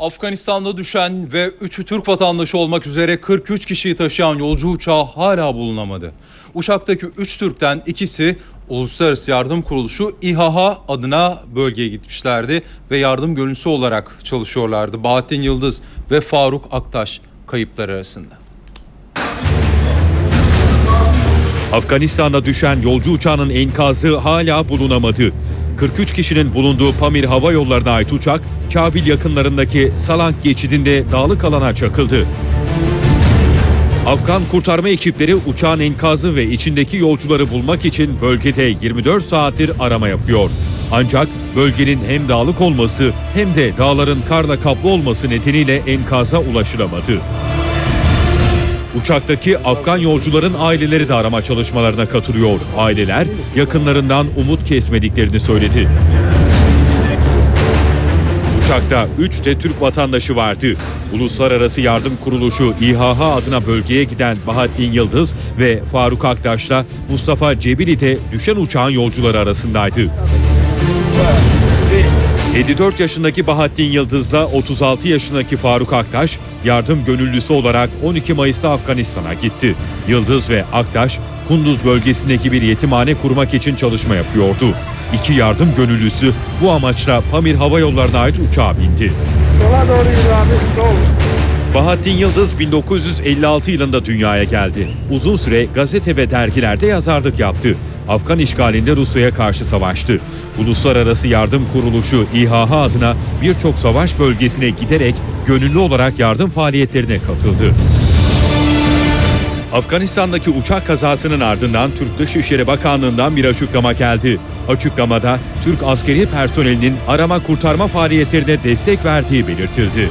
Afganistan'da düşen ve 3'ü Türk vatandaşı olmak üzere 43 kişiyi taşıyan yolcu uçağı hala bulunamadı. Uçaktaki 3 Türk'ten ikisi Uluslararası Yardım Kuruluşu İHA adına bölgeye gitmişlerdi ve yardım gönüllüsü olarak çalışıyorlardı. Bahattin Yıldız ve Faruk Aktaş kayıplar arasında. Afganistan'da düşen yolcu uçağının enkazı hala bulunamadı. 43 kişinin bulunduğu Pamir Hava Yolları'na ait uçak, Kabil yakınlarındaki Salank geçidinde dağlık alana çakıldı. Afgan kurtarma ekipleri uçağın enkazı ve içindeki yolcuları bulmak için bölgede 24 saattir arama yapıyor. Ancak bölgenin hem dağlık olması hem de dağların karla kaplı olması nedeniyle enkaza ulaşılamadı. Uçaktaki Afgan yolcuların aileleri de arama çalışmalarına katılıyor. Aileler yakınlarından umut kesmediklerini söyledi. Uçakta 3 de Türk vatandaşı vardı. Uluslararası Yardım Kuruluşu İHA adına bölgeye giden Bahattin Yıldız ve Faruk Aktaş'la Mustafa Cebili de düşen uçağın yolcuları arasındaydı. 54 yaşındaki Bahattin Yıldız'la 36 yaşındaki Faruk Aktaş yardım gönüllüsü olarak 12 Mayıs'ta Afganistan'a gitti. Yıldız ve Aktaş Kunduz bölgesindeki bir yetimhane kurmak için çalışma yapıyordu. İki yardım gönüllüsü bu amaçla Pamir Hava Yolları'na ait uçağa bindi. Sola doğru yürü abi. Sol. Bahattin Yıldız 1956 yılında dünyaya geldi. Uzun süre gazete ve dergilerde yazarlık yaptı. Afgan işgalinde Rusya'ya karşı savaştı. Uluslararası Yardım Kuruluşu İHA adına birçok savaş bölgesine giderek gönüllü olarak yardım faaliyetlerine katıldı. Afganistan'daki uçak kazasının ardından Türk Dışişleri Bakanlığı'ndan bir açıklama geldi. Açıklamada Türk askeri personelinin arama kurtarma faaliyetlerine destek verdiği belirtildi.